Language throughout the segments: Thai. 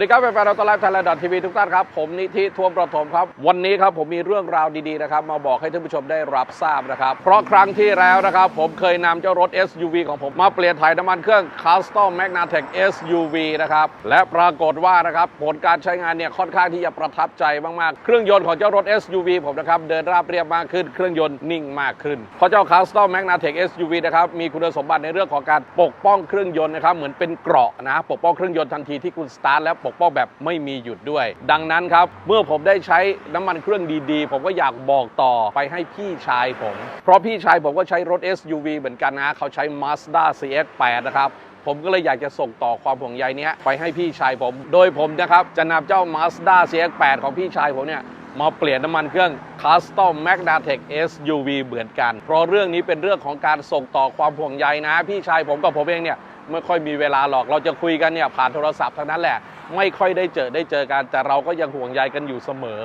สวัสดีครับแฟนๆเราตอนไลฟ์ไทยแลนด์ทีวีทุกท่านครับ ผมนิธิทวมประถมครับ วันนี้ครับผมมีเรื่องราวดีๆนะครับ มาบอกให้ท่านผู้ชมได้รับทราบนะครับ เพราะครั้งที่แล้วนะครับ ผมเคยนำเจ้ารถ SUV ของผมมาเปลี่ยนถ่ายน้ำมันเครื่อง Custom Magnatec SUV นะครับ และปรากฏว่านะครับ ผลการใช้งานเนี่ยค่อนข้างที่จะประทับใจมากๆ เครื่องยนต์ของเจ้ารถ SUV ผมนะครับเดินราบเรียบมากขึ้น เครื่องยนต์นิ่งมากขึ้น เพราะเจ้า Custom Magnatec SUV นะครับมีคุณสมบัติในเรื่องของการปกป้องเครื่องยนต์นะครับเหมือนเป็นเกราะนะปกป้องเครื่องยนต์ทันทีที่คุณสตาร์ทและปกป้องแบบไม่มีหยุดด้วย ดังนั้นครับ เมื่อผมได้ใช้น้ำมันเครื่องดี ๆ ผมก็อยากบอกต่อไปให้พี่ชายผม เพราะพี่ชายผมก็ใช้รถ SUV เหมือนกันนะเขาใช้ Mazda CX-8 นะครับผมก็เลยอยากจะส่งต่อความห่วงใยนี้ไปให้พี่ชายผม โดยผมนะครับ จะนำเจ้า Mazda CX-8 ของพี่ชายผมเนี่ยมาเปลี่ยนน้ำมันเครื่อง Custom Magnatec SUV เหมือนกัน เพราะเรื่องนี้เป็นเรื่องของการส่งต่อความห่วงใยนะ พี่ชายผมกับผมเองเนี่ยไม่ค่อยมีเวลาหรอกเราจะคุยกันเนี่ยผ่านโทรศัพท์เท่านั้นแหละ ไม่ค่อยได้เจอได้เจอกัน แต่เราก็ยังห่วงใยกันอยู่เสมอ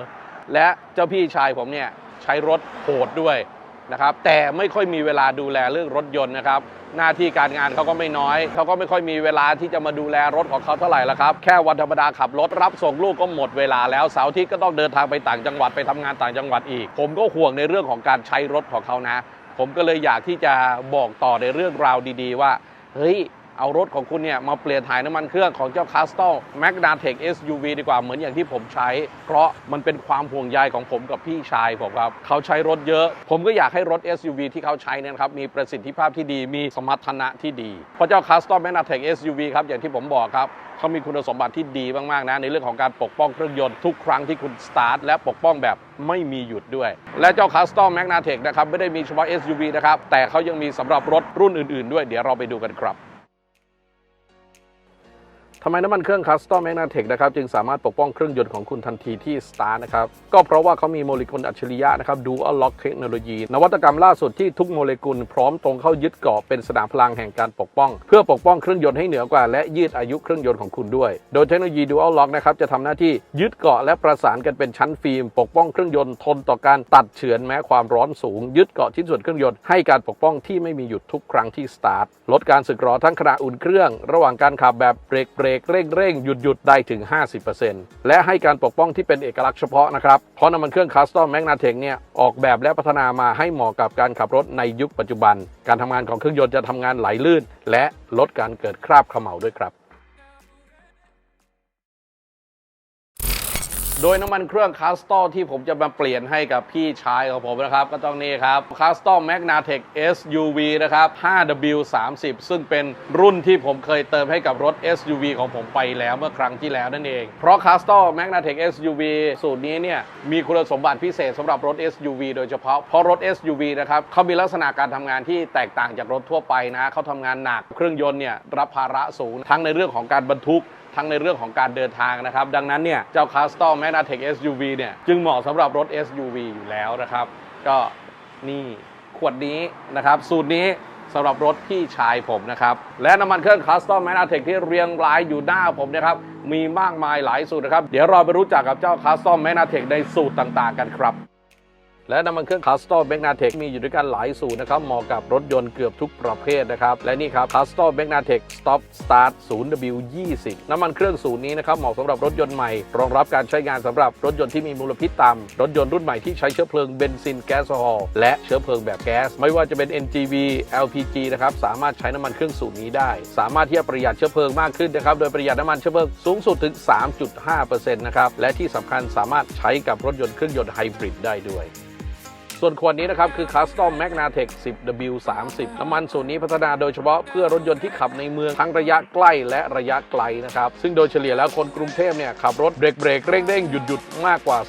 และเจ้าพี่ชายผมเนี่ยใช้รถโหดด้วยนะครับแต่ไม่ค่อยมีเวลาดูแลเรื่องรถยนต์นะครับ หน้าที่การงานเขาก็ไม่น้อย เขาก็ไม่ค่อยมีเวลาที่จะมาดูแลรถของเขาเท่าไหร่ละครับ แค่วันธรรมดาขับรถรับส่งลูกก็หมดเวลาแล้วเสาร์ทิตย์ก็ต้องเดินทางไปต่างจังหวัดไปทำงานต่างจังหวัดอีก ผมก็ห่วงในเรื่องของการใช้รถของเขานะ ผมก็เลยอยากที่จะบอกต่อในเรื่องราวดี ๆ ว่าเฮ้ย เอารถของคุณเนี่ยมาเปลี่ยนถ่ายน้ำมันเครื่องของเจ้า Castle Magnatec SUV ดีกว่าเหมือนอย่างที่ผมใช้ เพราะมันเป็นความห่วงใยของผมกับพี่ชายผมครับเขาใช้รถเยอะ ผมก็อยากให้รถ SUV ที่เขาใช้นยนะครับมีประสิทธิภาพที่ดีมีสมรรถนะที่ดีเพราะเจ้า Castle Magnatec SUV ครับอย่างที่ผมบอกครับเขามีคุณสมบัติที่ดีมากๆนะในเรื่องของการปกป้องเครื่องยนต์ทุกครั้งที่คุณสตาร์ทและปกป้องแบบไม่มีหยุดด้วย และเจ้า Custom Magnatec นะครับไม่ได้มีเฉพาะ SUV นะครับแต่เขายังมีสำหรับรถรุ่นอื่น ๆ ด้วยเดี๋ยวเราไปดูกันครับ ทำไมน้ำมันเครื่อง Custom Magnatec นะครับจึงสามารถปกป้องเครื่องยนต์ของคุณทันทีที่สตาร์ทนะครับ ก็เพราะว่าเขามีโมเลกุลอัจฉริยะนะครับ Dual Lock Technology นวัตกรรมล่าสุดที่ทุกโมเลกุลพร้อมตรงเข้ายึดเกาะเป็นสนามพลังแห่งการปกป้อง เพื่อปกป้องเครื่องยนต์ให้เหนือกว่า และยืดอายุเครื่องยนต์ของคุณด้วย โดยเทคโนโลยี Dual Lock นะครับจะทำหน้าที่ยึดเกาะและประสานกันเป็นชั้นฟิล์มปกป้องเครื่องยนต์ทนต่อการตัดเฉือนแม้ความร้อนสูง ยึดเกาะชิ้นส่วนเครื่องยนต์ให้การปกป้องที่ไม่มีหยุดทุกครั้งที่สตาร์ทลดการสึกหรอทั้งขณะอุ่นเครื่อง ระหว่างการขับแบบเบรกเบรกเร่งเร่งหยุดหยุดได้ถึง 50%และให้การปกป้องที่เป็นเอกลักษณ์เฉพาะนะครับ เพราะน้ำมันเครื่องคัสตอมแมกนาเทคเนี่ยออกแบบและพัฒนามาให้เหมาะกับการขับรถในยุคปัจจุบัน การทำงานของเครื่องยนต์จะทำงานไหลลื่น และลดการเกิดคราบเขม่าด้วยครับ โดยน้ำมันเครื่องคาสตอที่ผมจะมาเปลี่ยนให้กับพี่ชายของผมนะครับ ก็ต้องนี่ครับคาสตอ Magnatec SUV นะครับ 5W30 ซึ่งเป็นรุ่นที่ผมเคยเติมให้กับรถ SUV ของผมไปแล้วเมื่อครั้งที่แล้วนั่นเอง เพราะ c a s t o Magnatec SUV สูตรนี้เนี่ยมีคุณสมบัติพิเศษสำหรับรถ SUV โดยเฉพาะเพราะรถ SUV นะครับเขามีลักษณะการทำงานที่แตกต่างจากรถทั่วไปนะเขาทำงานหนักเครื่องยนต์เนี่ยรับภาระสูงทั้งในเรื่องของการบรรทุก ทั้งในเรื่องของการเดินทางนะครับ ดังนั้นเนี่ยเจ้า Custom Magnatec SUV เนี่ยจึงเหมาะสำหรับรถ SUV อยู่แล้วนะครับ ก็นี่ขวดนี้นะครับสูตรนี้สำหรับรถพี่ชายผมนะครับ และน้ำมันเครื่อง Custom Magnatec ที่เรียงรายอยู่หน้าผมนะครับมีมากมายหลายสูตรนะครับ เดี๋ยวเราไปรู้จักกับเจ้า Custom Magnatec ในสูตรต่าง ๆ กันครับ และน้ำมันเครื่อง Custom Magnatec มีอยู่ด้วยกันหลายสูตรนะครับ เหมาะกับรถยนต์เกือบทุกประเภทนะครับ และนี่ครับ Custom Magnatec Stop Start 0W20 น้ำมันเครื่องสูตรนี้นะครับ เหมาะสำหรับรถยนต์ใหม่ รองรับการใช้งานสำหรับรถยนต์ที่มีมลพิษต่ำรถยนต์รุ่นใหม่ที่ใช้เชื้อเพลิงเบนซินแก๊สโซฮอล์และเชื้อเพลิงแบบแก๊ส ไม่ว่าจะเป็น NGV LPG นะครับสามารถใช้น้ำมันเครื่องสูตรนี้ได้ สามารถที่จะประหยัดเชื้อเพลิงมากขึ้นนะครับโดยประหยัดน้ำมันเชื้อเพลิงสูงสุดถึง 3.5%นะครับและที่สำคัญสามารถใช้กับรถยนต์เครื่องยนต์ไฮบริดได้ด้วย ส่วนขวดนี้นะครับคือ Custom Magnatec 10W30 น้ำมันสูตรนี้พัฒนาโดยเฉพาะเพื่อรถยนต์ที่ขับในเมืองทั้งระยะใกล้และระยะไกลนะครับ ซึ่งโดยเฉลี่ยแล้วคนกรุงเทพเนี่ยขับรถเบรกเบรกเร่งเร่งหยุดหยุดมากกว่า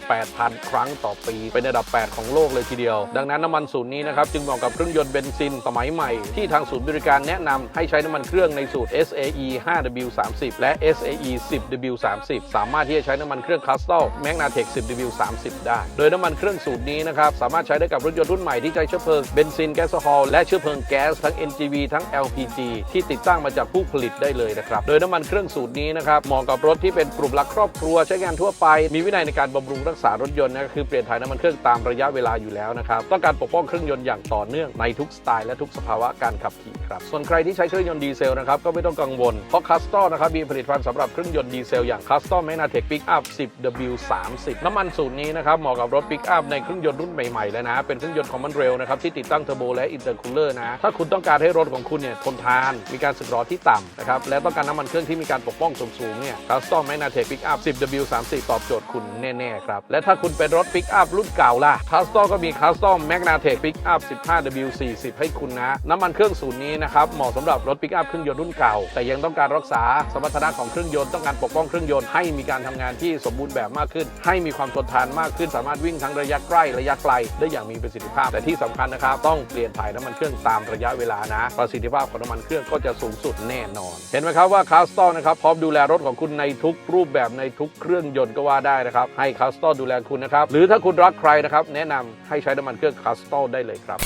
28,000 ครั้งต่อปี เป็นอันดับ 8 ของโลกเลยทีเดียว ดังนั้นน้ำมันสูตรนี้นะครับจึงเหมาะกับเครื่องยนต์เบนซินสมัยใหม่ ที่ทางศูนย์บริการแนะนำให้ใช้น้ำมันเครื่องในสูตร SAE 5W30 และ SAE 10W30 สามารถที่จะใช้น้ำมันเครื่อง Custom Magnatec 10W30 ได้ โดยน้ำมันเครื่องสูตรนี้นะครับนะครับ สามารถใช้ได้กับรถยนต์รุ่นใหม่ที่ใช้เชื้อเพลิงเบนซินแก๊สโซฮอลและเชื้อเพลิงแก๊สทั้ง NGV ทั้ง LPG ที่ติดตั้งมาจากผู้ผลิตได้เลยนะครับ โดยน้ำมันเครื่องสูตรนี้นะครับเหมาะกับรถที่เป็นกลุ่มรักครอบครัวใช้งานทั่วไป มีวินัยในการบำรุงรักษารถยนต์นะก็คือเปลี่ยนถ่ายน้ำมันเครื่องตามระยะเวลาอยู่แล้วนะครับต้องการปกป้องเครื่องยนต์อย่างต่อเนื่องในทุกสไตล์และทุกสภาวะการขับขี่ครับส่วนใครที่ใช้เครื่องยนต์ดีเซลนะครับก็ไม่ต้องกังวลเพราะคัสตอนะครับมีผลิตภัณฑ์สำหรับเครื่องยนต์ดีเซลอย่างคัสตอ m a g n a t e c Pickup 10 W30 น้ำมันสูตรนี้นะครับเหมาะกับรถปิกอัพในเครื่องยนต์รุ่นใหม่ๆแล้วนะ เป็นเครื่องยนต์คอมมอนเรลนะครับที่ติดตั้งเทอร์โบและอินเตอร์คูลเลอร์นะ ถ้าคุณต้องการให้รถของคุณเนี่ยทนทาน มีการสึกหรอที่ต่ำนะครับและต้องการน้ำมันเครื่องที่มีการปกป้องสูงๆเนี่ยคัสตอ m a g n a t e c Pickup 10 W30 ตอบโจทย์คุณแน่ๆครับและถ้าคุณเป็นรถปิกอัพรุ่นเก่าล่ะคัสตอก็มีคัสตอ m a g n a t e c Pickup 15 W40 ให้คุณนะน้ำมันเครื่องสูตรนี้นะครับเหมาะสำหรับรถปิกอัพเครื่องยนต์รุ่นเก่า แต่ยังต้องการรักษาสมรรถนะของเครื่องยนต์ต้องการปกป้องเครื่องยนต์ให้มีการทำงานที่สมบูรณ์แบบมากขึ้น ให้มีความทนทานมากขึ้นสามารถวิ่งทั้งระยะใกล้ระยะไกลได้อย่างมีประสิทธิภาพ แต่ที่สำคัญนะครับต้องเปลี่ยนถ่ายน้ำมันเครื่องตามระยะเวลานะประสิทธิภาพของน้ำมันเครื่องก็จะสูงสุดแน่นอน เห็นไหมครับว่าคาสตอนะครับพร้อมดูแลรถของคุณในทุกรูปแบบในทุกเครื่องยนต์ก็ว่าได้นะครับให้คาสตอดูแลคุณนะครับหรือถ้าคุณรักใครนะครับแนะนำให้ใช้น้ำมันเครื่องคาสตอได้เลยครับ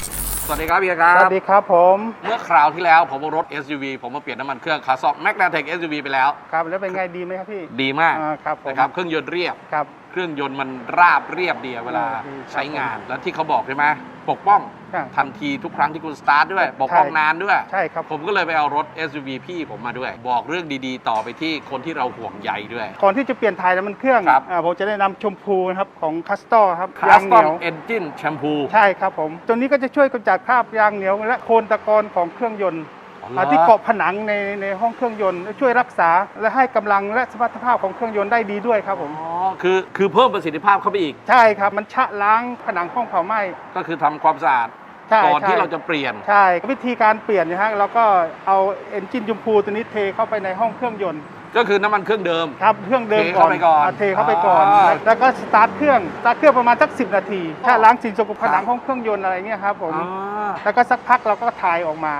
สวัสดีครับพี่ครัสบ วัสดีครับผมเมื่อคราวที่แล้วผมเอารถ SUV ผมมาเปลี่ยนน้ำมันเครื่องคาร์ซอกแมกนาเทค SUV ไปแล้ว ครับแล้วเป็นไงดีไหมครับพี่ ดีมากอ่าครับผม นะครับ เครื่องยนต์เรียบ ครับ เครื่องยนต์มันราบเรียบดีอะเวลาอืมใช้งาน แล้วที่เขาบอกใช่ไหมปกป้องครับ ทันทีทุกครั้งที่คุณสตาร์ทด้วยปกป้องใช่นานด้วย ใช่ครับ ผมก็เลยไปเอารถ SUV พี่ผมมาด้วย บอกเรื่องดีๆ ต่อไปที่คนที่เราห่วงใยด้วย ก่อนที่จะเปลี่ยนถ่ายน้ำมันเครื่องครับอ่าผมจะแนะนำชมพูนะครับของคัสตอครับคาสตอเหมนียวเอนจินแชมพูใช่ครับผมตัวนี้ก็จะช่วยกำจัดคราบยางเหนียว และโคลนตะกอนของเครื่องยนต์อ่าที่เกาะผนังในในห้องเครื่องยนต์ช่วยรักษาและให้กำลังและสมรรถภาพของเครื่องยนต์ได้ดีด้วยครับผมอ๋อคือคือเพิ่มประสิทธิภาพเข้าไปอีก ใช่ครับ มันชะล้างผนังห้องเผาไหม้ก็คือทำความสะอาด ใช่ก่อนที่ใช่ เราจะเปลี่ยน ใช่วิธีการเปลี่ยนนะฮะเราก็เอาเอนจินชมพูตัวนี้เทเข้าไปในห้องเครื่องยนต์ก็คือน้ำมันเครื่องเดิม ครับเครื่องเดิมเทก่อเข้านไปก่อนเทเข้าไปก่อนอ๋อแล้วแล้วก็สตาร์ทเครื่องสตาร์ทเครื่องประมาณสัก10 นาทีแค่ล้างสิ่งสกปรกผนังครับห้องเครื่องยนต์อะไรเงี้ยครับผมอ๋อแล้วก็สักพักเราก็ถ่ายออกมา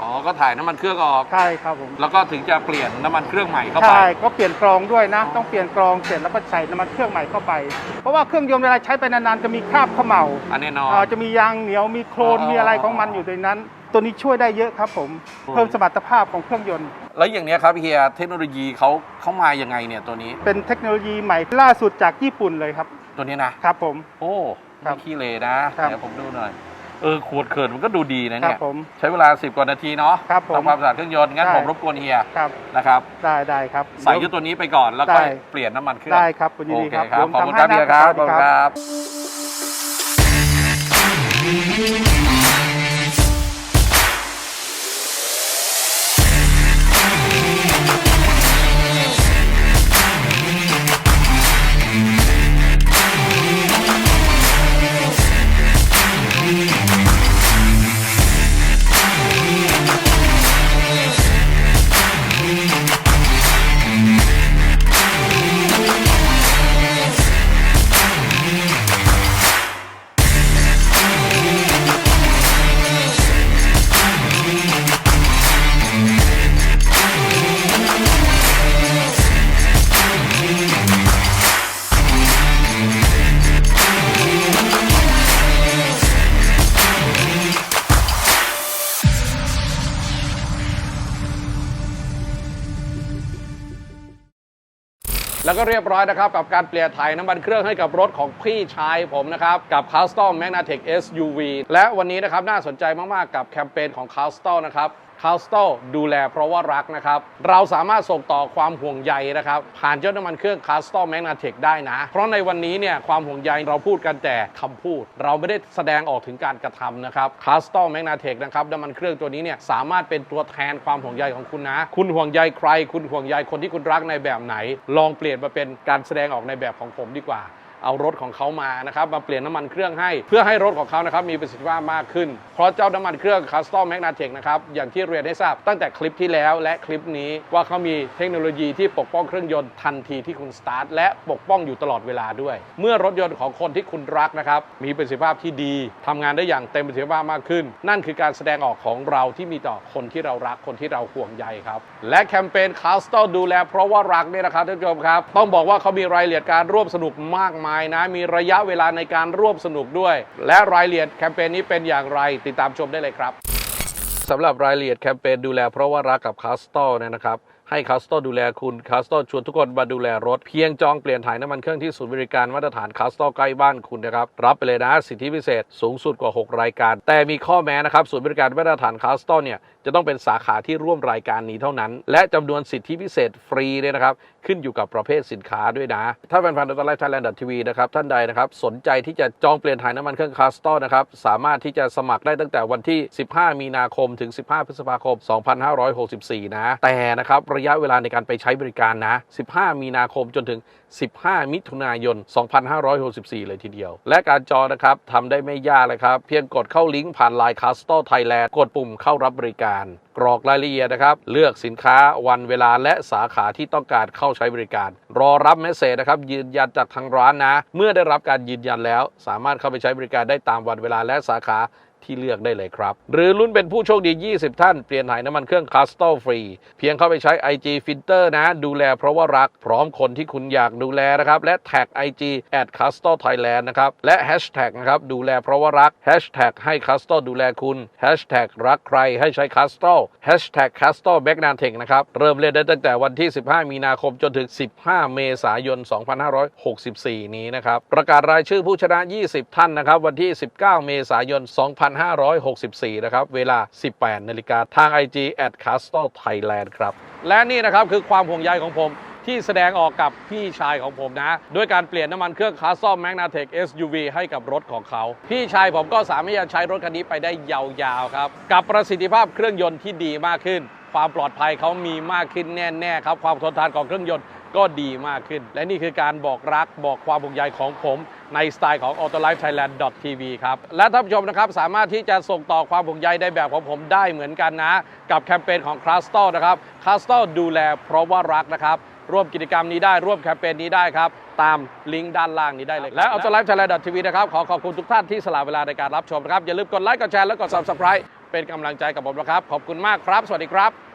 อ๋อ ก็ถ่ายน้ำมันเครื่องออก ใช่ครับผมแล้วก็ถึงจะเปลี่ยนน้ำมันเครื่องใหม่เข้าไป ใช่ก็เปลี่ยนกรองด้วยนะ ต้องเปลี่ยนกรองเสร็จแล้วก็ใส่น้ำมันเครื่องใหม่เข้าไป เพราะว่าเครื่องยนต์เวลาใช้ไปนานๆจะมีคราบเขม่าอันแน่นอน อ่าจะมียางเหนียวมีโคลนอ๋อ มีอะไรของมันอยู่ในนั้น ตัวนี้ช่วยได้เยอะครับผมอืมเพิ่มสมรรถภาพของเครื่องยนต์ แล้วอย่างเนี้ยครับเฮียเทคโนโลยีเขาเขามายังไงเนี่ยตัวนี้เป็นเทคโนโลยีใหม่ล่าสุดจากญี่ปุ่นเลยครับตัวนี้นะครับผม โอ้ครับไม่ขี้เลนะครับ เดี๋ยวผมดูหน่อย เออขวดเขินมันก็ดูดีนะครัเนี่บยผม ใช้เวลา 10 กว่านาทีเนาะครับผมทำความสะอาดเครื่องยนต์งั้นได้ ผมรบกวนเฮียครับนะครับได้ได้ครับ ใส่ยุดตัวนี้ไปก่อนแล้วก็ได้ เปลี่ยนน้ำมันเครื่องได้ครับคุณยินโอดีเคครับครับผมขอบคุณทำครับให้เฮียนะครับขอบสวัสคุดีณครับครับ แล้วก็เรียบร้อยนะครับ กับการเปลี่ยนถ่ายน้ำมันเครื่องให้กับรถของพี่ชายผมนะครับ กับ Custom Magnatec SUV และวันนี้นะครับน่าสนใจมาก ๆ กับแคมเปญของ Custom นะครับ c a s t o m ดูแลเพราะว่ารักนะครับ เราสามารถส่งต่อความห่วงใยนะครับ ผ่านเจ้าน้ำมันเครื่อง c a s t o m Magnatec ได้นะ เพราะในวันนี้เนี่ยความห่วงใยเราพูดกันแต่คำพูด เราไม่ได้แสดงออกถึงการกระทำนะครับ c a s t o m Magnatec นะครับน้ำมันเครื่องตัวนี้เนี่ยสามารถเป็นตัวแทนความห่วงใยของคุณนะ คุณห่วงใยใคร คุณห่วงใยคนที่คุณรักในแบบไหน ลองเปลี่ยนมาเป็นการแสดงออกในแบบของผมดีกว่า เอารถของเขามานะครับมาเปลี่ยนน้ำมันเครื่องให้ เพื่อให้รถของเขานะครับมีประสิทธิภาพมากขึ้น เพราะเจ้าน้ำมันเครื่อง Custom Magnatec นะครับอย่างที่เรียนให้ทราบตั้งแต่คลิปที่แล้วและคลิปนี้ว่าเขามีเทคโนโลยีที่ปกป้องเครื่องยนต์ทันทีที่คุณสตาร์ทและปกป้องอยู่ตลอดเวลาด้วย เมื่อรถยนต์ของคนที่คุณรักนะครับมีประสิทธิภาพที่ดีทำงานได้อย่างเต็มประสิทธิภาพมากขึ้น นั่นคือการแสดงออกของเราที่มีต่อคนที่เรารักคนที่เราห่วงใยครับ และแคมเปญ Custom ดูแล เพราะว่ารักเนี่ยนะครับท่านผู้ชมครับต้องบอกว่าเขามีรายละเอียดการร่วมสนุกมากมายนะ มีระยะเวลาในการร่วมสนุกด้วย และรายละเอียดแคมเปญนี้เป็นอย่างไร ติดตามชมได้เลยครับสำหรับรายละเอียดแคมเปญดูแลเพราะว่ารักกับคาสตอเนี่ยนะครับให้คาสตอดูแลคุณคาสตอชวนทุกคนมาดูแลรถ เพียงจองเปลี่ยนถ่ายน้ำมันเครื่องที่ศูนย์บริการมาตรฐานคาสตอใกล้บ้านคุณนะครับ รับไปเลยนะ สิทธิพิเศษสูงสุดกว่า 6 รายการ แต่มีข้อแม้นะครับศูนย์บริการมาตรฐานคาสตอเนี่ยจะต้องเป็นสาขาที่ร่วมรายการนี้เท่านั้น และจำนวนสิทธิพิเศษฟรีเนี่ยนะครับ ขึ้นอยู่กับประเภทสินค้าด้วยนะ ถ้าแฟนๆดอทไลฟ์ไทยแลนด์ดอทีวีนะครับ ท่านใดนะครับ สนใจที่จะจองเปลี่ยนถ่ายน้ำมันเครื่องคาสตอนะครับ สามารถที่จะสมัครได้ตั้งแต่วันที่ 15 มีนาคมถึง 15 พฤษภาคม 2564 นะ แต่นะครับ ระยะเวลาในการไปใช้บริการนะ 15 มีนาคมจนถึง15 มิถุนายน 2564 เลยทีเดียว และการจองนะครับทำได้ไม่ยากเลยครับ เพียงกดเข้าลิงก์ผ่านไลน์คาสตอไทยแลนด์กดปุ่มเข้ารับบริการ กรอกรายละเอียดนะครับ เลือกสินค้าวันเวลาและสาขาที่ต้องการเข้าใช้บริการ รอรับเมสเซจนะครับยืนยันจากทางร้านนะ เมื่อได้รับการยืนยันแล้ว สามารถเข้าไปใช้บริการได้ตามวันเวลาและสาขาที่เลือกได้เลยครับ หรือลุ้นเป็นผู้โชคดี 20 ท่าน เปลี่ยนถ่ายน้ำมันเครื่องคัสตอฟรี เพียงเข้าไปใช้ IG Filter นะ ดูแลเพราะว่ารักพร้อมคนที่คุณอยากดูแลนะครับ และแท็ก IG at c u s t o Thailand นะครับ และ Hashtag นะครับ ดูแลเพราะว่ารัก Hashtag ให้ c u s t o ดูแลคุณ Hashtag รักใครให้ใช้ c u s t o Hashtag c u s t o b a c k n a n t e c h นะครับ เริ่มเล่นได้ตั้งแต่วันที่ 15 มีนาคมจนถึง 15เมษายน 2564 นี้นะครับ ประกาศรายชื่อผู้ชนะ 20 ท่านนะครับ วันที่ 19 เมษายน 2564 นะครับ เวลา 18 นาฬิกาทาง IG at c u s t o Thailand ครับ และนี่นะครับคือความห่วงใยของผมที่แสดงออกกับพี่ชายของผมนะ ด้วยการเปลี่ยนน้ำมันเครื่องคาร์ซอมแมกนาเทค SUV ให้กับรถของเขา พี่ชายผมก็สามารถใช้รถคันนี้ไปได้ยาวๆครับ กับประสิทธิภาพเครื่องยนต์ที่ดีมากขึ้น ความปลอดภัยเขามีมากขึ้นแน่ๆครับ ความทนทานของเครื่องยนต์ ก็ดีมากขึ้น และนี่คือการบอกรักบอกความห่วงใยของผมในสไตล์ของ autolifethailand.tv ครับ และท่านผู้ชมนะครับ สามารถที่จะส่งต่อความห่วงใยในแบบของผมได้เหมือนกันนะ กับแคมเปญของ c l a s t o นะครับ c l a s t o ดูแลเพราะว่ารักนะครับร่วมกิจกรรมนี้ได้ร่วมแคมเปญนี้ได้ครับ ตามลิงก์ด้านล่างนี้ได้เลย และ autolifethailand.tv นะครับ ขอขอบคุณทุกท่านที่สละเวลาในการรับชมนะครับ อย่าลืมกดไลค์กดแชร์และกด subscribe เป็นกำลังใจกับผมนะครับ ขอบคุณมากครับ สวัสดีครับ